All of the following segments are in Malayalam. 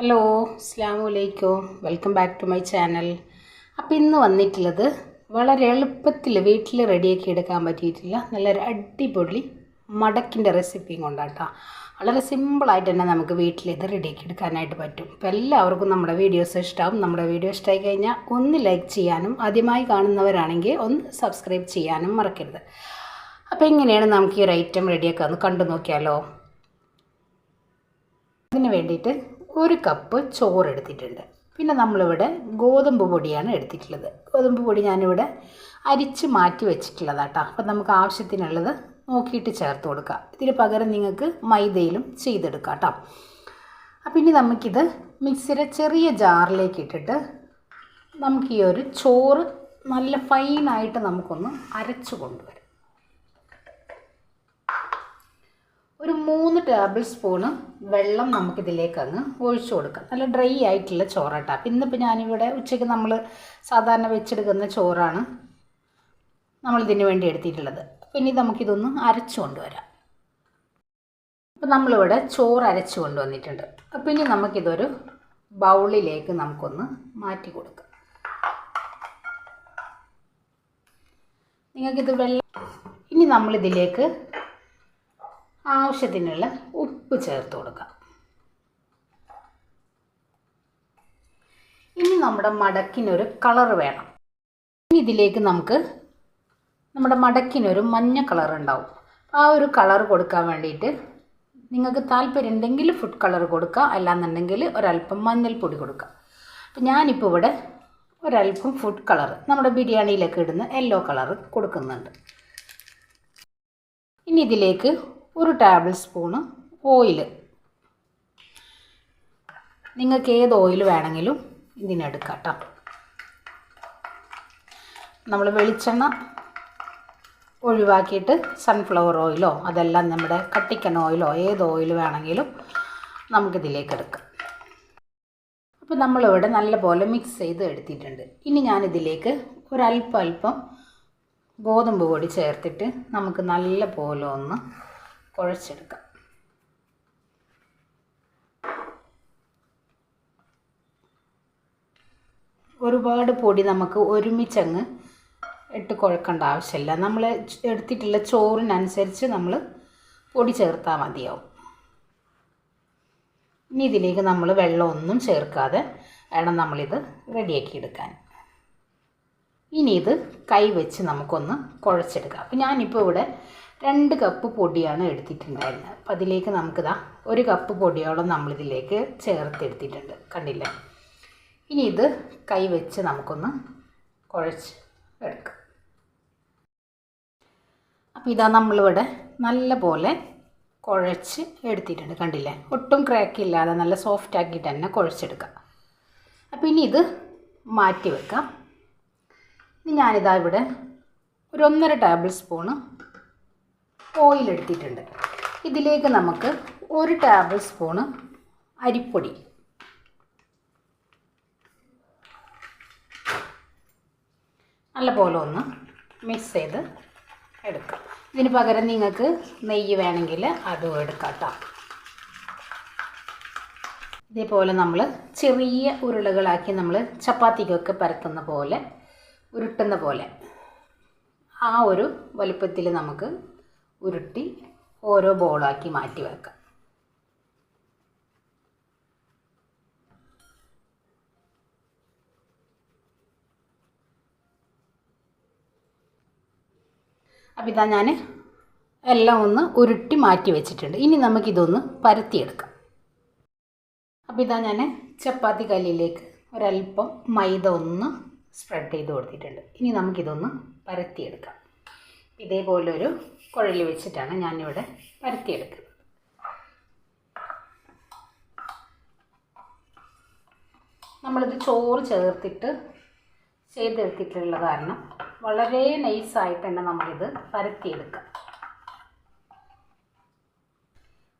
ഹലോ അസ്സാം വലൈക്കും welcome back to my channel. അപ്പോൾ ഇന്ന് വന്നിട്ടുള്ളത് വളരെ എളുപ്പത്തിൽ വീട്ടിൽ റെഡിയാക്കി എടുക്കാൻ പറ്റിയിട്ടില്ല നല്ലൊരു അടിപൊളി മടക്കിന്റെ റെസിപ്പിയും കൊണ്ടാട്ടോ. വളരെ സിമ്പിളായിട്ട് തന്നെ നമുക്ക് വീട്ടിൽ ഇത് റെഡിയാക്കി എടുക്കാനായിട്ട് പറ്റും. അപ്പോൾ എല്ലാവർക്കും നമ്മുടെ വീഡിയോസ് ഇഷ്ടമാവും നമ്മുടെ വീഡിയോ ഇഷ്ടമായി കഴിഞ്ഞാൽ ഒന്ന് ലൈക്ക് ചെയ്യാനും ആദ്യമായി കാണുന്നവരാണെങ്കിൽ ഒന്ന് സബ്സ്ക്രൈബ് ചെയ്യാനും മറക്കരുത്. അപ്പോൾ എങ്ങനെയാണ് നമുക്ക് ഈ ഒരു ഐറ്റം റെഡിയാക്കുക ഒന്ന് കണ്ടു നോക്കിയാലോ അതിന് വേണ്ടിയിട്ട് ഒരു കപ്പ് ചോറ് എടുത്തിട്ടുണ്ട്. പിന്നെ നമ്മളിവിടെ ഗോതമ്പ് പൊടിയാണ് എടുത്തിട്ടുള്ളത്. ഗോതമ്പ് പൊടി ഞാനിവിടെ അരിച്ച് മാറ്റി വെച്ചിട്ടുള്ളതാട്ടോ. അപ്പം നമുക്ക് ആവശ്യത്തിനുള്ളത് നോക്കിയിട്ട് ചേർത്ത് കൊടുക്കാം. ഇതിന് പകരം നിങ്ങൾക്ക് മൈദയിലും ചെയ്തെടുക്കാം കേട്ടോ അപ്പം ഇനി നമുക്കിത് മിക്സിയുടെ ചെറിയ ജാറിലേക്ക് ഇട്ടിട്ട് നമുക്ക് ഈ ഒരു ചോറ് നല്ല ഫൈനായിട്ട് നമുക്കൊന്ന് അരച്ചു കൊണ്ടുവരാം. ഒരു മൂന്ന് ടേബിൾ സ്പൂണ് വെള്ളം നമുക്കിതിലേക്ക് അങ്ങ് ഒഴിച്ചു കൊടുക്കാം. നല്ല ഡ്രൈ ആയിട്ടുള്ള ചോറാട്ടാ. അപ്പം ഇന്നിപ്പോൾ ഞാനിവിടെ ഉച്ചയ്ക്ക് നമ്മൾ സാധാരണ വെച്ചെടുക്കുന്ന ചോറാണ് നമ്മളിതിന് വേണ്ടി എടുത്തിട്ടുള്ളത്. അപ്പം ഇനി നമുക്കിതൊന്ന് അരച്ചു കൊണ്ടുവരാം. അപ്പം നമ്മളിവിടെ ചോറ് അരച്ചു കൊണ്ടുവന്നിട്ടുണ്ട്. അപ്പം ഇനി നമുക്കിതൊരു ബൗളിലേക്ക് നമുക്കൊന്ന് മാറ്റി കൊടുക്കാം. നിങ്ങൾക്കിത് വെള്ളം ഇനി നമ്മളിതിലേക്ക് ആവശ്യത്തിനുള്ള ഉപ്പ് ചേർത്ത് കൊടുക്കാം ഇനി നമ്മുടെ മടക്കിനൊരു കളർ വേണം. ഇനി ഇതിലേക്ക് നമുക്ക് നമ്മുടെ മടക്കിനൊരു മഞ്ഞ കളർ ഉണ്ടാവും. ആ ഒരു കളർ കൊടുക്കാൻ വേണ്ടിയിട്ട് നിങ്ങൾക്ക് താല്പര്യം ഉണ്ടെങ്കിൽ ഫുഡ് കളർ കൊടുക്കുക. അല്ലാന്നുണ്ടെങ്കിൽ ഒരല്പം മഞ്ഞൾപ്പൊടി കൊടുക്കുക. അപ്പം ഞാനിപ്പോൾ ഇവിടെ ഒരല്പം ഫുഡ് കളർ നമ്മുടെ ബിരിയാണിയിലൊക്കെ ഇടുന്ന യെല്ലോ കളർ കൊടുക്കുന്നുണ്ട്. ഇനി ഇതിലേക്ക് ഒരു ടേബിൾ സ്പൂണ് ഓയിൽ നിങ്ങൾക്ക് ഏത് ഓയിൽ വേണമെങ്കിലും ഇതിനെടുക്കാം കേട്ടോ നമ്മൾ വെളിച്ചെണ്ണ ഒഴിവാക്കിയിട്ട് സൺഫ്ലവർ ഓയിലോ അതെല്ലാം നമ്മുടെ കട്ടിക്കൻ ഓയിലോ ഏത് ഓയിൽ വേണമെങ്കിലും നമുക്കിതിലേക്ക് എടുക്കാം അപ്പോൾ നമ്മളിവിടെ നല്ലപോലെ മിക്സ് ചെയ്ത് എടുത്തിട്ടുണ്ട്. ഇനി ഞാനിതിലേക്ക് ഒരല്പം അല്പം ഗോതമ്പ് പൊടി ചേർത്തിട്ട് നമുക്ക് നല്ല പോലെ ഒന്ന് കുഴച്ചെടുക്കാം. ഒരുപാട് പൊടി നമുക്ക് ഒരുമിച്ചങ്ങ് ഇട്ട് കുഴക്കേണ്ട ആവശ്യമില്ല. നമ്മൾ എടുത്തിട്ടുള്ള ചോറിനനുസരിച്ച് നമ്മൾ പൊടി ചേർത്താൽ മതിയാവും. ഇനി ഇതിലേക്ക് നമ്മൾ വെള്ളമൊന്നും ചേർക്കാതെ വേണം നമ്മളിത് റെഡിയാക്കി എടുക്കാൻ. ഇനി ഇത് കൈ വെച്ച് നമുക്കൊന്ന് കുഴച്ചെടുക്കാം. അപ്പോൾ ഞാനിപ്പോൾ ഇവിടെ രണ്ട് കപ്പ് പൊടിയാണ് എടുത്തിട്ടുണ്ടായിരുന്നത്. അപ്പം അതിലേക്ക് നമുക്കിതാ ഒരു കപ്പ് പൊടിയോളം നമ്മളിതിലേക്ക് ചേർത്തെടുത്തിട്ടുണ്ട് കണ്ടില്ലേ? ഇനി ഇത് കൈ വെച്ച് നമുക്കൊന്ന് കുഴച്ച് എടുക്കാം. അപ്പോൾ ഇതാ നമ്മളിവിടെ നല്ല പോലെ കുഴച്ച് എടുത്തിട്ടുണ്ട്. കണ്ടില്ലേ? ഒട്ടും ക്രാക്ക് ഇല്ലാതെ നല്ല സോഫ്റ്റ് ആക്കിയിട്ട് തന്നെ കുഴച്ചെടുക്കാം. അപ്പോൾ ഇനി ഇത് മാറ്റി വെക്കാം. ഇനി ഞാനിതാ ഇവിടെ ഒരു ഒന്നര ടേബിൾ സ്പൂണ് ഓയിൽ എടുത്തിട്ടുണ്ട്. ഇതിലേക്ക് നമുക്ക് ഒരു ടേബിൾ സ്പൂണ് അരിപ്പൊടി. നല്ലപോലെ ഒന്ന് മിക്സ് ചെയ്ത് എടുക്കാം. ഇതിന് പകരം നിങ്ങൾക്ക് നെയ്യ് വേണമെങ്കിൽ അതും എടുക്കാം കേട്ടോ ഇതേപോലെ നമ്മൾ ചെറിയ ഉരുളകളാക്കി നമ്മൾ ചപ്പാത്തിക്കൊക്കെ പരത്തുന്ന പോലെ ഉരുട്ടുന്ന പോലെ ആ ഒരു വലുപ്പത്തിൽ നമുക്ക് ഉരുട്ടി ഓരോ ബോളാക്കി മാറ്റി വെക്കാം. അപ്പോൾ ഇതാ ഞാൻ എല്ലാം ഒന്ന് ഉരുട്ടി മാറ്റി വെച്ചിട്ടുണ്ട്. ഇനി നമുക്കിതൊന്ന് പരത്തിയെടുക്കാം. അപ്പോൾ ഇതാ ഞാൻ ചപ്പാത്തി കല്ലിലേക്ക് ഒരല്പം മൈദ ഒന്ന് സ്പ്രെഡ് ചെയ്ത് കൊടുത്തിട്ടുണ്ട്. ഇനി നമുക്കിതൊന്ന് പരത്തിയെടുക്കാം. ഇതേപോലൊരു കുഴൽ വെച്ചിട്ടാണ് ഞാനിവിടെ പരത്തിയെടുക്കുന്നത്. നമ്മളിത് ചോറ് ചേർത്തിട്ട് ചെയ്തെടുത്തിട്ടുള്ള കാരണം വളരെ നൈസായിട്ട് തന്നെ നമുക്കിത് പരത്തിയെടുക്കാം.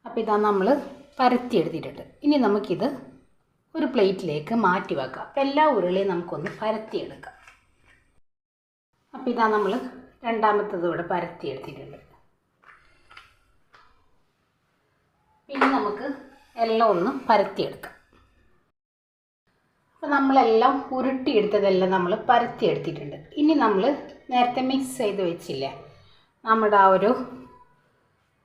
അപ്പോൾ ഇതാ നമ്മൾ പരത്തിയെടുത്തിട്ടുണ്ട്. ഇനി നമുക്കിത് ഒരു പ്ലേറ്റിലേക്ക് മാറ്റി വെക്കാം. എല്ലാ ഉരുളിയും നമുക്കൊന്ന് പരത്തിയെടുക്കാം. അപ്പോൾ ഇതാ നമ്മൾ രണ്ടാമത്തത് ഇവിടെ പരത്തിയെടുത്തിട്ടുണ്ട് പിന്നെ നമുക്ക് എല്ലാം ഒന്ന് പരത്തിയെടുക്കാം അപ്പോൾ നമ്മളെല്ലാം ഉരുട്ടിയെടുത്തതെല്ലാം നമ്മൾ പരത്തിയെടുത്തിട്ടുണ്ട് ഇനി നമ്മൾ നേരത്തെ മിക്സ് ചെയ്ത് വെച്ചില്ലേ നമ്മുടെ ആ ഒരു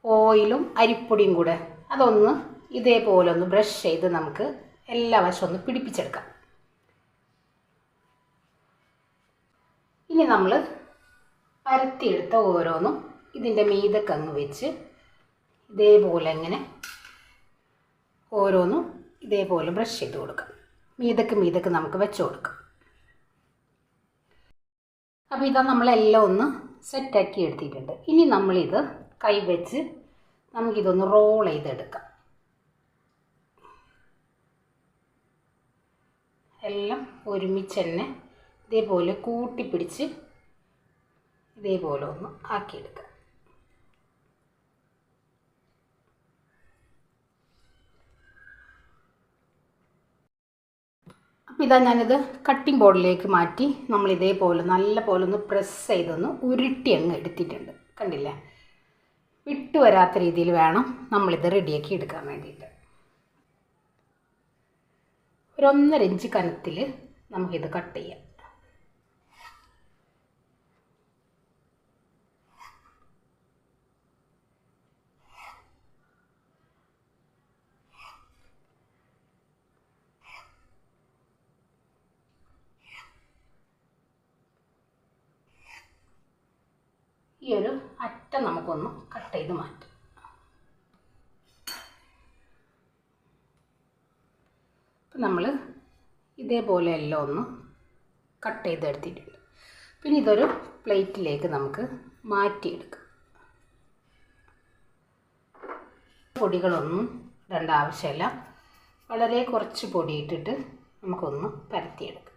ഓയിലും അരിപ്പൊടിയും കൂടെ അതൊന്ന് ഇതേപോലെ ഒന്ന് ബ്രഷ് ചെയ്ത് നമുക്ക് എല്ലാ വശവും ഒന്ന് പിടിപ്പിച്ചെടുക്കാം. ഇനി നമ്മൾ പരത്തിയെടുത്ത ഓരോന്നും ഇതിന്റെ മീതക്കങ്ങ് വെച്ച് ഇതേപോലെ ഇങ്ങനെ ഓരോന്നും ഇതേപോലെ ബ്രഷ് ചെയ്ത് കൊടുക്കാം. മീതക്ക് മീതക്ക് നമുക്ക് വെച്ച് കൊടുക്കാം. അപ്പോൾ ഇതാ നമ്മളെല്ലാം ഒന്ന് സെറ്റാക്കി എടുത്തിട്ടുണ്ട്. ഇനി നമ്മളിത് കൈ വെച്ച് നമുക്കിതൊന്ന് റോൾ ചെയ്തെടുക്കാം. എല്ലാം ഒരുമിച്ച് തന്നെ ഇതേപോലെ കൂട്ടിപ്പിടിച്ച് ഇതേപോലെ ഒന്ന് ആക്കിയെടുക്കാം. അപ്പോൾ ഇതാ ഞാനിത് കട്ടിംഗ് ബോർഡിലേക്ക് മാറ്റി നമ്മൾ ഇതേപോലെ നല്ല പോലെ ഒന്ന് പ്രസ് ചെയ്തൊന്ന് ഉരുട്ടി അങ്ങ് എടുത്തിട്ടുണ്ട്. കണ്ടില്ലേ? വിട്ടു വരാത്ത രീതിയിൽ വേണം നമ്മളിത് റെഡിയാക്കി എടുക്കാൻ വേണ്ടിയിട്ട്. ഒരു ഒന്നര ഇഞ്ച് കനത്തിൽ നമുക്കിത് കട്ട് ചെയ്യാം. ഈ ഒരു അറ്റം നമുക്കൊന്ന് കട്ട് ചെയ്ത് മാറ്റാം. നമ്മൾ ഇതേപോലെ എല്ലാം ഒന്ന് കട്ട് ചെയ്തെടുത്തിട്ടുണ്ട്. പിന്നെ ഇതൊരു പ്ലേറ്റിലേക്ക് നമുക്ക് മാറ്റിയെടുക്കാം. പൊടികളൊന്നും ഇടേണ്ട ആവശ്യമില്ല. വളരെ കുറച്ച് പൊടി ഇട്ടിട്ട് നമുക്കൊന്ന് പരത്തിയെടുക്കാം.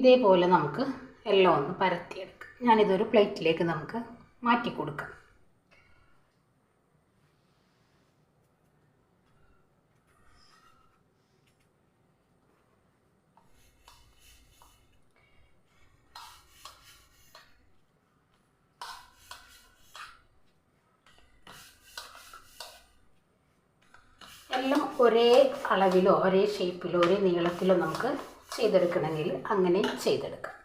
ഇതേപോലെ നമുക്ക് എല്ലാം ഒന്ന് പരത്തിയെടുക്കാം. ഞാനിതൊരു പ്ലേറ്റിലേക്ക് നമുക്ക് മാറ്റി കൊടുക്കാം എല്ലാം ഒരേ അളവിലോ ഒരേ ഷേപ്പിലോ ഒരേ നീളത്തിലോ നമുക്ക് ചെയ്തെടുക്കണമെങ്കിൽ അങ്ങനെ ചെയ്തെടുക്കാം.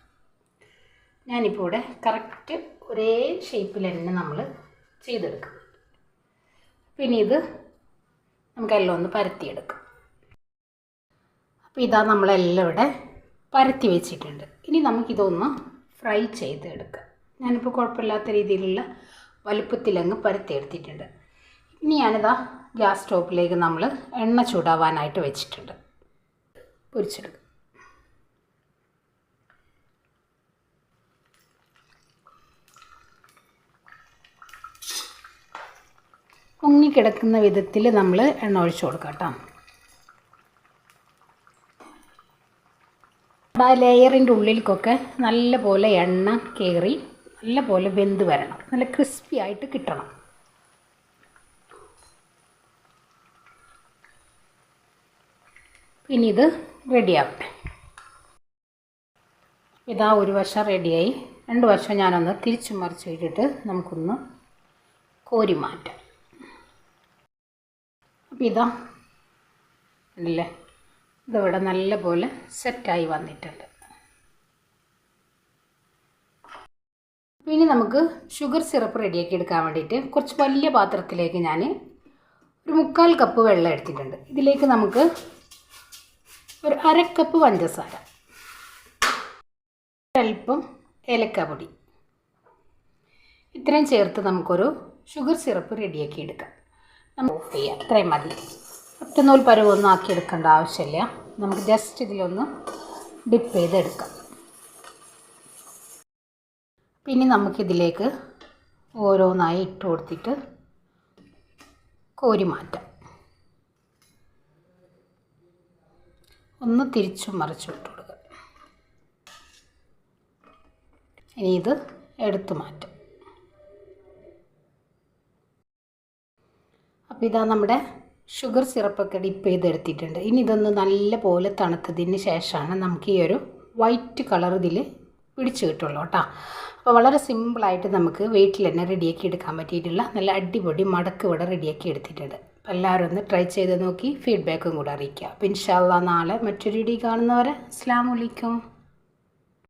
ഞാനിപ്പോൾ ഇവിടെ കറക്റ്റ് ഒരേ ഷേപ്പിൽ തന്നെ നമ്മൾ ചെയ്തെടുക്കും. പിന്നെ ഇത് നമുക്കെല്ലാം ഒന്ന് പരത്തിയെടുക്കാം. അപ്പോൾ ഇതാ നമ്മളെല്ലാം ഇവിടെ പരത്തി വെച്ചിട്ടുണ്ട്. ഇനി നമുക്കിതൊന്ന് ഫ്രൈ ചെയ്തെടുക്കാം. ഞാനിപ്പോൾ കുഴപ്പമില്ലാത്ത രീതിയിലുള്ള വലുപ്പത്തിലങ്ങ് പരത്തിയെടുത്തിട്ടുണ്ട്. ഇനി ഞാനിതാ ഗ്യാസ് സ്റ്റോപ്പിലേക്ക് നമ്മൾ എണ്ണ ചൂടാവാനായിട്ട് വെച്ചിട്ടുണ്ട്. പൊരിച്ചെടുക്കും. മുങ്ങിക്കിടക്കുന്ന വിധത്തിൽ നമ്മൾ എണ്ണ ഒഴിച്ചു കൊടുക്കാം കേട്ടോ. ആ ലെയറിന്റെ ഉള്ളിലേക്കൊക്കെ നല്ല പോലെ എണ്ണ കയറി നല്ല പോലെ വെന്ത് വരണം. നല്ല ക്രിസ്പി ആയിട്ട് കിട്ടണം. ഇനി ഇത് റെഡിയാവട്ടെ ഇതാ ഒരു വശം റെഡിയായി രണ്ട് വശം ഞാനൊന്ന് തിരിച്ചു മറിച്ച് ഇട്ടിട്ട് നമുക്കൊന്ന് കോരി മാറ്റാം. അപ്പോൾ ഇതാ. അല്ലേ ഇതിവിടെ നല്ല പോലെ സെറ്റായി വന്നിട്ടുണ്ട്. ഇനി നമുക്ക് ഷുഗർ സിറപ്പ് റെഡിയാക്കി എടുക്കാൻ വേണ്ടിയിട്ട് കുറച്ച് വലിയ പാത്രത്തിലേക്ക് ഞാൻ ഒരു മുക്കാൽ കപ്പ് വെള്ളം എടുത്തിട്ടുണ്ട്. ഇതിലേക്ക് നമുക്ക് ഒരു അര കപ്പ് പഞ്ചസാര അല്പം ഏലക്കാപ്പൊടി ഇത്രയും ചേർത്ത് നമുക്കൊരു ഷുഗർ സിറപ്പ് റെഡിയാക്കി എടുക്കാം. നമ്മൾ ഓഫ് ചെയ്യാം. ഇത്രയും മതി. ഒറ്റനൂൽ പരുവൊന്നും ആക്കി എടുക്കേണ്ട ആവശ്യമില്ല. നമുക്ക് ജസ്റ്റ് ഇതിലൊന്ന് ഡിപ്പ് ചെയ്തെടുക്കാം. പിന്നെ നമുക്കിതിലേക്ക് ഓരോന്നായി ഇട്ട് കൊടുത്തിട്ട് കോരി മാറ്റാം. ഒന്ന് തിരിച്ചും മറിച്ചും ഇട്ട് ഇനി ഇത് എടുത്തു മാറ്റും. അപ്പോൾ ഇതാ നമ്മുടെ ഷുഗർ സിറപ്പൊക്കെ ഡിപ്പ് ചെയ്തെടുത്തിട്ടുണ്ട്. ഇനി ഇതൊന്ന് നല്ല പോലെ തണുത്തതിന് ശേഷമാണ് നമുക്ക് ഈ ഒരു വൈറ്റ് കളർ ഇതിൽ പിടിച്ച് കിട്ടുള്ളൂ കേട്ടോ. അപ്പോൾ വളരെ സിമ്പിളായിട്ട് നമുക്ക് വീട്ടിൽ തന്നെ റെഡിയാക്കി എടുക്കാൻ പറ്റിയിട്ടുള്ള നല്ല അടിപൊളി മടക്ക് ഇവിടെ റെഡിയാക്കി എടുത്തിട്ടുണ്ട്. അപ്പോൾ എല്ലാവരും ഒന്ന് ട്രൈ ചെയ്ത് നോക്കി ഫീഡ്ബാക്കും കൂടെ അറിയിക്കുക. അപ്പോൾ ഇൻഷാല്ല നാളെ മറ്റൊരു വീഡിയോ കാണുന്നവരെ അസ്സാം വലൈക്കും